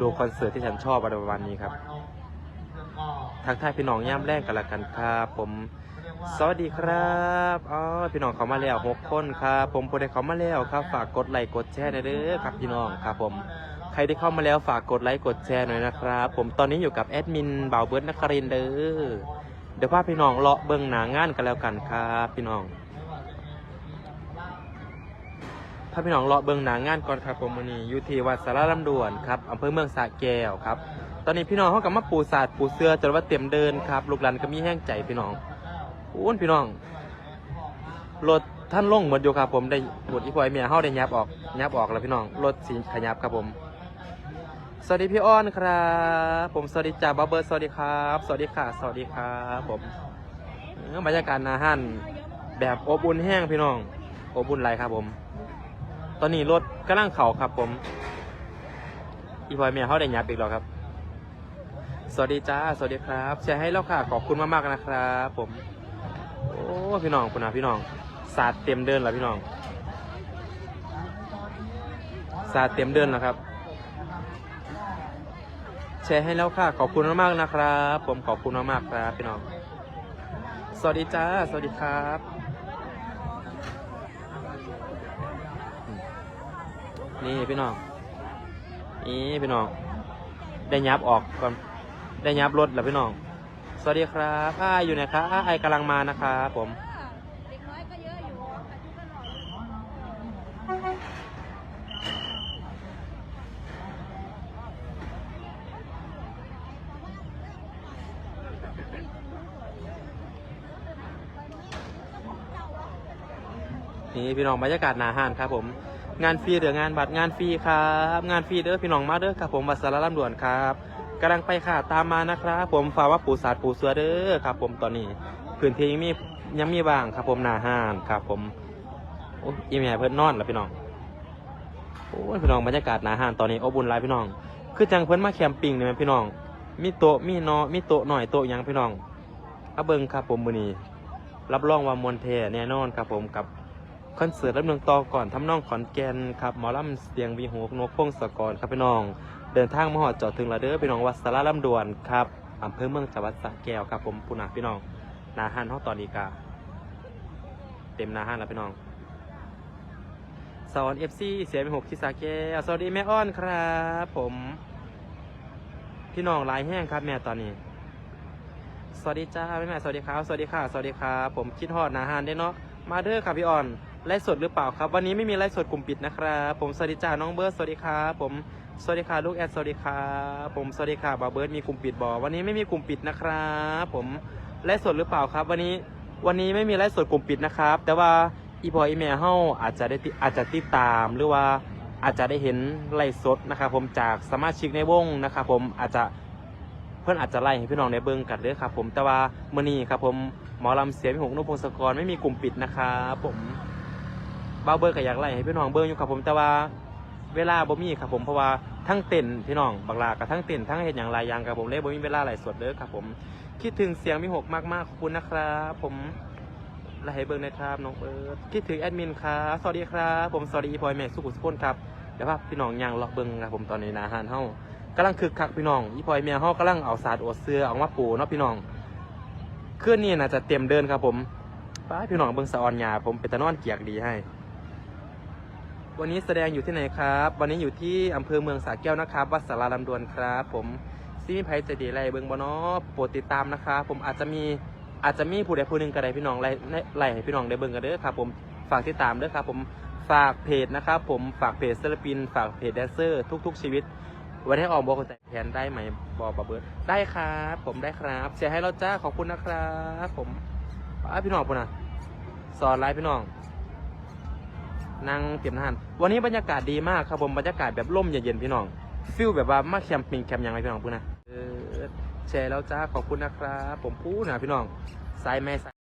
ดูคอนเสิร์ตที่ฉันชอบอะไรประมาณนี้ครับ ทักทายพี่น้องย่ามแรกกันละกันครับผมสวัสดีครับอ๋อพี่น้องเขามาแล้วหกคนครับผมผู้ใดเขามาแล้วครับ ฝากกดไลค์กดแชร์หน่อยเด้อครับพี่น้องครับผมใครที่เข้ามาแล้วฝากกดไลค์กดแชร์หน่อยนะครับ ผมตอนนี้อยู่กับแอดมินบ่าวเบิร์ดนครินทร์เด้อเดี๋ยวพาพี่น้องเลาะเบิ่งหนางานกันแล้วกันครับ พี่น้อง พาพี่น้องเลาะเบิงหนางานก่อนครับผมวันนี้อยู่ที่วัดสารลำดวนครับอำเภอเมืองสระแก้วครับ ตอนนี้พี่น้องเขากับมาปูศาสตร์ปูเสือจนว่าเต็มเดินครับลูกหลานก็มีแห้งใจพี่น้องอุ้นพี่น้องรถท่านลงหมดอยู่ครับผมได้หมดอีพอยเมียเฮาได้ยับออกยับออกแล้วพี่น้องรถสีขยับครับผม สวัสดีพี่อ้อนครับ ผมสวัสดีจ่าบาเบิร์ดสวัสดีครับ สวัสดีค่ะ สวัสดีครับผมบรรยากาศอาหารแบบอบอุ่นแห้งพี่น้องอบอุ่นไรครับผม ตอนนี้รถกำลังเข่าครับผม อีพอยเมียเขาได้ยับอีกแล้วครับ สวัสดีจ้า สวัสดีครับแชร์ให้แล้วค่ะ ขอบคุณมากๆนะครับผม โอ้พี่น้องคุณนะพี่น้องสาดเต็มเดินแล้วพี่น้องสาดเต็มเดินแล้วครับ แชร์ให้แล้วค่ะ ขอบคุณมากๆนะครับ ผมขอบคุณมากๆครับพี่น้อง สวัสดีจ้า สวัสดีครับ นี่พี่น้อง นี่พี่น้อง ได้ยับออกก่อน ได้ยับรถแล้วพี่น้อง สวัสดีครับอ้ายอยู่ไหนครับอ้ายกำลังมานะครับผม เด็กน้อยก็เยอะอยู่อายุก็หน่อยนี่พี่น้องบรรยากาศหนาห้านครับผม งานฟรีหรืองานบัตรงานฟรีครับ งานฟรีเด้อพี่น้องมาเด้อครับผมบัตรสารลำด่วนครับกำลังไปค่ะตามมานะครับผมฝากว่าปูสาดปูเสือเด้อครับ ผมตอนนี้ พื้นที่ยังมียังมีบางครับผมหนาห้านครับ ผมโอ้ยอีเมียเพิ่นนอนแล้วพี่น้องโอ้ยพี่น้องบรรยากาศหนาห้านตอนนี้โอ้บอุ่นหลายพี่น้อง คือจังเพิ่นมาแคมปิ้งเนี่ยแม่พี่น้อง มีโต๊ะมีนอมีโต๊ะหน่อยโต๊ะยังพี่น้องเอาเบิ่งครับผมมือนี้รับรองว่ามวลแท้แน่นอนครับผมกับ คอนเสิร์ตรับเมืองต่อก่อนทำนองขอนแก่นครับหมอลำเสียงวีหูนกพงศกรครับพี่น้อง เดินทางมาหอดจอดถึงและเด้อพี่น้องวัดสารลำดวนครับอำเภอเมืองจังหวัดสระแก้วครับผมปุนาพี่น้องนาฮันเฮาตอนนี้กาเต็มนาฮันแล้วพี่น้องสอนเอฟซีเสียไปหกที่สระแก้วสวัสดีแม่อ้อนครับ ผมพี่น้องลายแห้งครับแม่ตอนนี้ สวัสดีจ้าแม่แม่สวัสดีครับ สวัสดีค่ะ สวัสดีครับผมคิดฮอดนาฮันได้เนาะมาเด้อครับพี่อ่อน ไลฟ์สดหรือเปล่าครับ วันนี้ไม่มีไลฟ์สดกลุ่มปิดนะครับผมสวัสดีจ้าน้องเบิร์ดสวัสดีครับผมสวัสดีค่ะลูกแอดสวัสดีครับผมสวัสดีค่ะบาวเบิร์ดมีกลุ่มปิดบอวันนี้ไม่มีกลุ่มปิดนะครับผมไลฟ์สดหรือเปล่าครับ วันนี้วันนี้ไม่มีไลฟ์สดกลุ่มปิดนะครับ แต่ว่าอีพออีเมลเฮาอาจจะได้อาจจะติดตามหรือว่าอาจจะได้เห็นไลฟ์สดนะครับผมจากสมาชิกในวงนะครับผมอาจจะเพื่อนอาจจะไล่ให้พี่น้องในเบิ้งกันเด้อครับผมแต่ว่ามื่อนี้ครับผมหมอลำเสียงพี่หงนุพงศกรไม่มีกลุ่มปิดนะครับผม บ้าเบิ้งก็อยากไล่ให้พี่น้องเบิ้งอยู่ครับผมแต่ว่าเวลาบ่มีครับผมเพราะว่าทั้งเต้นพี่น้องบางลากับทั้งเต้นทั้งเห็นอย่างหลายอย่างครับผมเลยบ่มีเวลาไล่สดเด้อครับผมคิดถึงเสียงพี่หกมากๆขอบคุณนะครับผมไล่ให้เบิ้งนะครับน้องเบิร์ดคิดถึงแอดมินครับสวัสดีครับผมสวัสดีอีพลอยแม็กสุขุสุพนครับเดี๋ยวภาพพี่น้องยังเลาะเบิ้งครับผมตอนนี้นะฮานเฮากำลังคึกคักพี่น้องอีพอยเมียเขากำลังเอาศาสาดโอดเสื้อออกมาปูเนาะพี่น้องคืนนี้น่าจะเต็มเดินครับผมป้าพี่น้องเบิ่งสะออนยาผมเป็นตะนอนเกียกดีให้ วันนี้แสดงอยู่ที่ไหนครับ วันนี้อยู่ที่อำเภอเมืองสระแก้วนะครับ วัดสาราลำดวนครับ ผมซีมีไพจะดีไรเบิงบ่เนาะโปรดติดตามนะครับผมอาจจะมีอาจจะมีผู้ใดผู้หนึ่งก็ได้พี่น้องไล่ไล่ให้พี่น้องได้เบิงกันเด้อครับ ผมฝากติดตามเด้อครับ ผมฝากเพจนะครับผมฝากเพจศิลปิน ฝากเพจแดนเซอร์ทุก ๆ ชีวิต วันให้ออกบอกคนแต่แทนได้ไหมบอกบาเบิร์ดได้ครับ ผมได้ครับเสียให้เราจ้าขอบคุณนะครับ ผมป้าพี่น้องปุ่นนะสอนไลฟ์พี่น้อง นั่งเตรียมทหาร วันนี้บรรยากาศดีมากครับผมบรรยากาศแบบร่มเย็นๆพี่น้องฟิลแบบว่ามาแคมปิ้งแคมป์ยังไงพี่น้องพูดนะเออแชร์แล้วจ้าขอบคุณนะครับ ผมพูดนะพี่น้องสายแม่สาย